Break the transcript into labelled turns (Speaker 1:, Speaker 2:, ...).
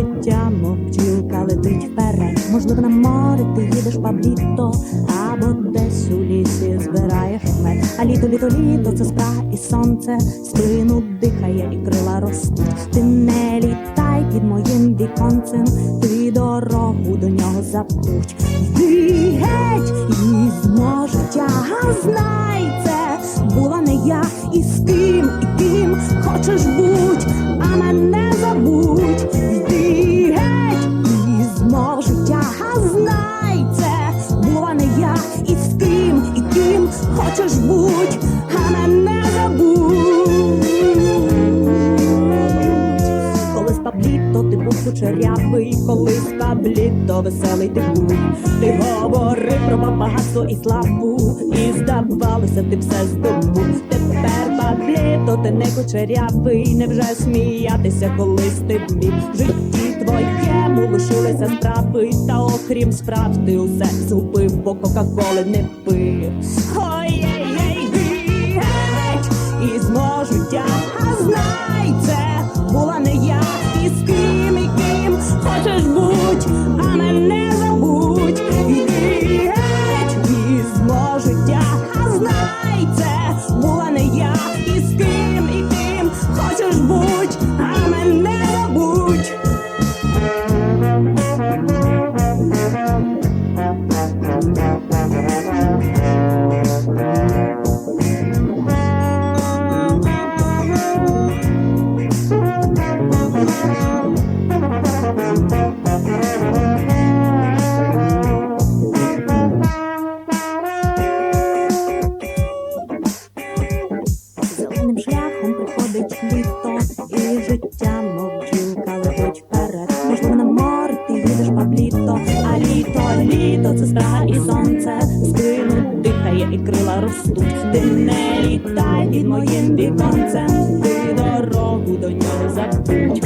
Speaker 1: життя, мов бджілка летить вперед. Можливо, на море ти їдеш пабліто, або десь у лісі збираєш мед. А літо, літо, літо це спрага і сонце, спину дихає і крила ростуть. Ти не літай під моїм віконцем, ти дорогу до нього забудь. Йди геть і зможе спабліто, ти був кучерявий, коли спабліто, веселий ти був. Ти говорив про багатство і славу, і здавалося, ти все здобув. Тепер пабліто, ти не кучерявий, невже сміятися, колись ти вмів. В житті твоєму лишилися справи, та окрім справ ти усе згубив, бо кока-коли не пив. Ой-ей-ей, життя, мов бджілка, летить вперед. Можливо, на море ти їдеш пабліто, а літо, літо це спрага і сонце, спину дихає і крила ростуть. Ти не літай під моїм віконцем, ти дорогу до нього забудь,